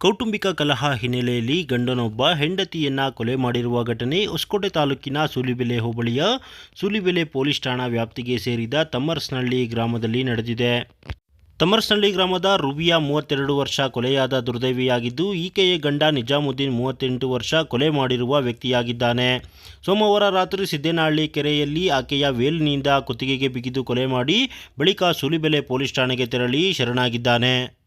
ಕೌಟುಂಬಿಕ ಕಲಹ ಹಿನ್ನೆಲೆಯಲ್ಲಿ ಗಂಡನೊಬ್ಬ ಹೆಂಡತಿಯನ್ನ ಕೊಲೆ ಮಾಡಿರುವ ಘಟನೆ ಹೊಸಕೋಟೆ ತಾಲೂಕಿನ ಸೂಲಿಬೆಲೆ ಹೋಬಳಿಯ ಸೂಲಿಬೆಲೆ ಪೊಲೀಸ್ ಠಾಣಾ ವ್ಯಾಪ್ತಿಗೆ ಸೇರಿದ ತಮ್ಮರ್ಸ್ನಹಳ್ಳಿ ಗ್ರಾಮದಲ್ಲಿ ನಡೆದಿದೆ. ತಮರ್ಸ್ನಹಳ್ಳಿ ಗ್ರಾಮದ ರುಬಿಯಾ ಮೂವತ್ತೆರಡು ವರ್ಷ ಕೊಲೆಯಾದ ದುರ್ದೈವಿಯಾಗಿದ್ದು, ಈಕೆಯ ಗಂಡ ನಿಜಾಮುದ್ದೀನ್ ಮೂವತ್ತೆಂಟು ವರ್ಷ ಕೊಲೆ ಮಾಡಿರುವ ವ್ಯಕ್ತಿಯಾಗಿದ್ದಾನೆ. ಸೋಮವಾರ ರಾತ್ರಿ ಸಿದ್ದೇನಹಳ್ಳಿ ಕೆರೆಯಲ್ಲಿ ಆಕೆಯ ವೇಲಿನಿಂದ ಕುತ್ತಿಗೆಗೆ ಬಿಗಿದು ಕೊಲೆ ಮಾಡಿ ಬಳಿಕ ಸೂಲಿಬೆಲೆ ಪೊಲೀಸ್ ಠಾಣೆಗೆ ತೆರಳಿ ಶರಣಾಗಿದ್ದಾನೆ.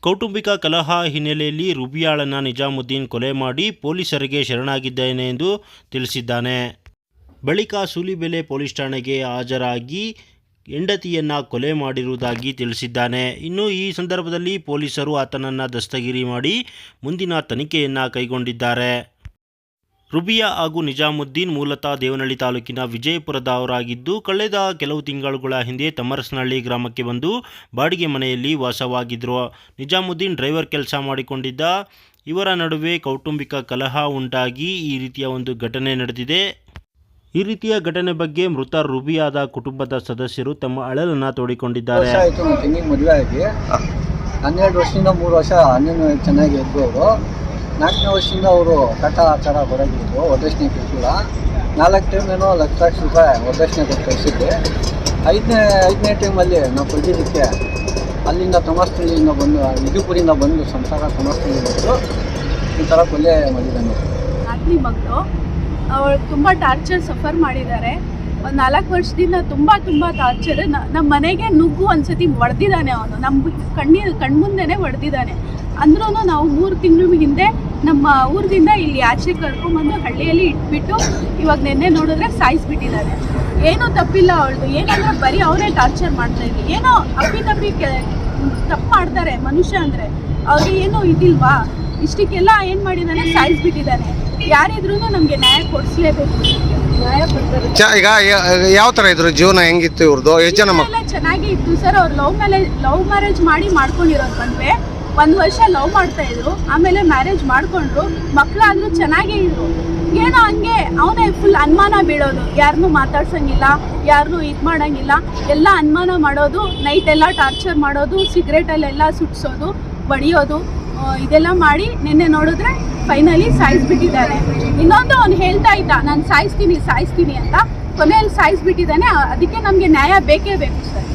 ಕೌಟುಂಬಿಕ ಕಲಹ ಹಿನ್ನೆಲೆಯಲ್ಲಿ ರುಬಿಯಾಳನ್ನ ನಿಜಾಮುದ್ದೀನ್ ಕೊಲೆ ಮಾಡಿ ಪೊಲೀಸರಿಗೆ ಶರಣಾಗಿದ್ದೇನೆ ಎಂದು ತಿಳಿಸಿದ್ದಾನೆ. ಬಳಿಕ ಸೂಲಿಬೆಲೆ ಪೊಲೀಸ್ ಠಾಣೆಗೆ ಹಾಜರಾಗಿ ಹೆಂಡತಿಯನ್ನ ಕೊಲೆ ಮಾಡಿರುವುದಾಗಿ ತಿಳಿಸಿದ್ದಾನೆ. ಇನ್ನು ಈ ಸಂದರ್ಭದಲ್ಲಿ ಪೊಲೀಸರು ಆತನನ್ನು ದಸ್ತಗಿರಿ ಮಾಡಿ ಮುಂದಿನ ತನಿಖೆಯನ್ನು ಕೈಗೊಂಡಿದ್ದಾರೆ. ರುಬಿಯಾ ಹಾಗೂ ನಿಜಾಮುದ್ದೀನ್ ಮೂಲತಃ ದೇವನಹಳ್ಳಿ ತಾಲೂಕಿನ ವಿಜಯಪುರದವರಾಗಿದ್ದು, ಕಳೆದ ಕೆಲವು ತಿಂಗಳುಗಳ ಹಿಂದೆ ತಮ್ಮರಸನಹಳ್ಳಿ ಗ್ರಾಮಕ್ಕೆ ಬಂದು ಬಾಡಿಗೆ ಮನೆಯಲ್ಲಿ ವಾಸವಾಗಿದ್ದರು ನಿಜಾಮುದ್ದೀನ್ ಡ್ರೈವರ್ ಕೆಲಸ ಮಾಡಿಕೊಂಡಿದ್ದ. ಇವರ ನಡುವೆ ಕೌಟುಂಬಿಕ ಕಲಹ ಉಂಟಾಗಿ ಈ ರೀತಿಯ ಒಂದು ಘಟನೆ ನಡೆದಿದೆ. ಈ ರೀತಿಯ ಘಟನೆ ಬಗ್ಗೆ ಮೃತ ರುಬಿಯಾದ ಕುಟುಂಬದ ಸದಸ್ಯರು ತಮ್ಮ ಅಳಲನ್ನು ತೋಡಿಕೊಂಡಿದ್ದಾರೆ. ಹನ್ನೆರಡು ವರ್ಷದಿಂದ ಮೂರು ವರ್ಷ ಅಣ್ಣನ ಚೆನ್ನಾಗಿ ಇದ್ದು ನಾಲ್ಕನೇ ವರ್ಷದಿಂದ ಅವರು ಕಟ್ಟ ಆಚಾರ ಬರೋಗಿದ್ರು ವರದಕ್ಷಿಣೆ ಕೊಟ್ಟಿಲ್ಲ ನಾಲ್ಕು ಟೈಮ್ ಲಕ್ಷ ಲಕ್ಷ ರೂಪಾಯಿ ವರದಕ್ಷಿಣೆ ಕೊಟ್ಟು ಕಳಿಸಿದ್ದೆ. ಐದನೇ ಐದನೇ ಟೈಮಲ್ಲಿ ನಾವು ಕೊಟ್ಟಿದ್ದಕ್ಕೆ ಅಲ್ಲಿಂದ ತಮಸ್ತಳ್ಳಿಯಿಂದ ಬಂದು ವಿಜಯಪುರಿಂದ ಬಂದು ಸಂಸಾರ ತಮಸ್ತಳ್ಳಿ ಬಂದು ಈ ಥರ ಕೊಲೆ ಮಾಡಿದ್ದಾನೆ. ನಾಲ್ಕನೇ ಮಗಳು ಅವಳು ತುಂಬ ಟಾರ್ಚರ್ ಸಫರ್ ಮಾಡಿದ್ದಾರೆ. ಒಂದು ನಾಲ್ಕು ವರ್ಷದಿಂದ ತುಂಬ ತುಂಬ ಟಾರ್ಚರ್ ನಮ್ಮ ಮನೆಗೆ ನುಗ್ಗು ಒಂದ್ಸತಿ ಹೊಡೆದಿದ್ದಾನೆ ಅವನು. ನಮ್ಮ ಕಣ್ಣಿ, ಕಣ್ಮುಂದೆನೇ ಹೊಡೆದಿದ್ದಾನೆ ಅಂದ್ರೂ ನಾವು ಮೂರು ತಿಂಗಳ ಹಿಂದೆ ನಮ್ಮ ಊರಿಂದ ಇಲ್ಲಿ ಆಚೆ ಕರ್ಕೊಂಡ್ಬಂದು ಹಳ್ಳಿಯಲ್ಲಿ ಇಟ್ಬಿಟ್ಟು ಇವಾಗ ನಿನ್ನೆ ನೋಡಿದ್ರೆ ಸಾಯಿಸ್ಬಿಟ್ಟಿದ್ದಾರೆ. ಏನೂ ತಪ್ಪಿಲ್ಲ ಅವಳದು. ಏನಂದ್ರೆ ಬರೀ ಅವರೇ ಟಾರ್ಚರ್ ಮಾಡ್ತಾ ಇದ್ದೀವಿ ಏನೋ ಅಪ್ಪಿ ತಪ್ಪಿ ತಪ್ಪು ಮಾಡ್ತಾರೆ ಮನುಷ್ಯ ಅಂದರೆ. ಅವ್ರಿಗೆ ಏನೋ ಇದಿಲ್ವಾ? ಇಷ್ಟಕ್ಕೆಲ್ಲ ಏನು ಮಾಡಿದ್ದಾನೆ? ಸಾಯಿಸ್ಬಿಟ್ಟಿದ್ದಾನೆ. ಯಾರಿದ್ರೂ ನಮಗೆ ನ್ಯಾಯ ಕೊಡಿಸ್ಲೇಬೇಕು. ನ್ಯಾಯ ಕೊಡ್ತಾರೆ. ಚ ಈಗ ಯಾವ ತರ ಇದ್ರು? ಜೀವನ ಹೆಂಗಿತ್ತು ಇವ್ರದ್ದು ಎಷ್ಟು ಜನ ಮಕ್ಕಳು ಚೆನ್ನಾಗಿ ಇತ್ತು ಸರ್. ಅವ್ರು ಲವ್ ಮ್ಯಾರೇಜ್ ಲವ್ ಮ್ಯಾರೇಜ್ ಮಾಡಿ ಮಾಡ್ಕೊಂಡಿರೋದು ಬಂದ್ವೆ ಒಂದು ವರ್ಷ ಲವ್ ಮಾಡ್ತಾ ಇದ್ರು, ಆಮೇಲೆ ಮ್ಯಾರೇಜ್ ಮಾಡ್ಕೊಂಡ್ರು ಮಕ್ಕಳಾದ್ರೂ ಚೆನ್ನಾಗೇ ಇದ್ರು. ಏನೋ ಹಂಗೆ, ಅವನೇ ಫುಲ್ ಅನುಮಾನ ಬೀಳೋದು. ಯಾರನ್ನೂ ಮಾತಾಡ್ಸಂಗಿಲ್ಲ ಯಾರನ್ನೂ ಇದು ಮಾಡೋಂಗಿಲ್ಲ. ಎಲ್ಲ ಅನುಮಾನ ಮಾಡೋದು ನೈಟ್ ಎಲ್ಲ ಟಾರ್ಚರ್ ಮಾಡೋದು ಸಿಗ್ರೆಟಲ್ಲೆಲ್ಲ ಸುಟ್ಸೋದು ಬಡಿಯೋದು ಇದೆಲ್ಲ ಮಾಡಿ ನಿನ್ನೆ ನೋಡಿದ್ರೆ ಫೈನಲಿ ಸಾಯಿಸ್ಬಿಟ್ಟಿದ್ದಾನೆ. ಇನ್ನೊಂದು ಅವ್ನು ಹೇಳ್ತಾ ಇದ್ದ, ನಾನು ಸಾಯಿಸ್ತೀನಿ ಸಾಯಿಸ್ತೀನಿ ಅಂತ. ಕೊನೆಯಲ್ಲಿ ಸಾಯಿಸ್ಬಿಟ್ಟಿದ್ದಾನೆ ಅದಕ್ಕೆ ನಮಗೆ ನ್ಯಾಯ ಬೇಕೇ ಬೇಕು, ಸರ್.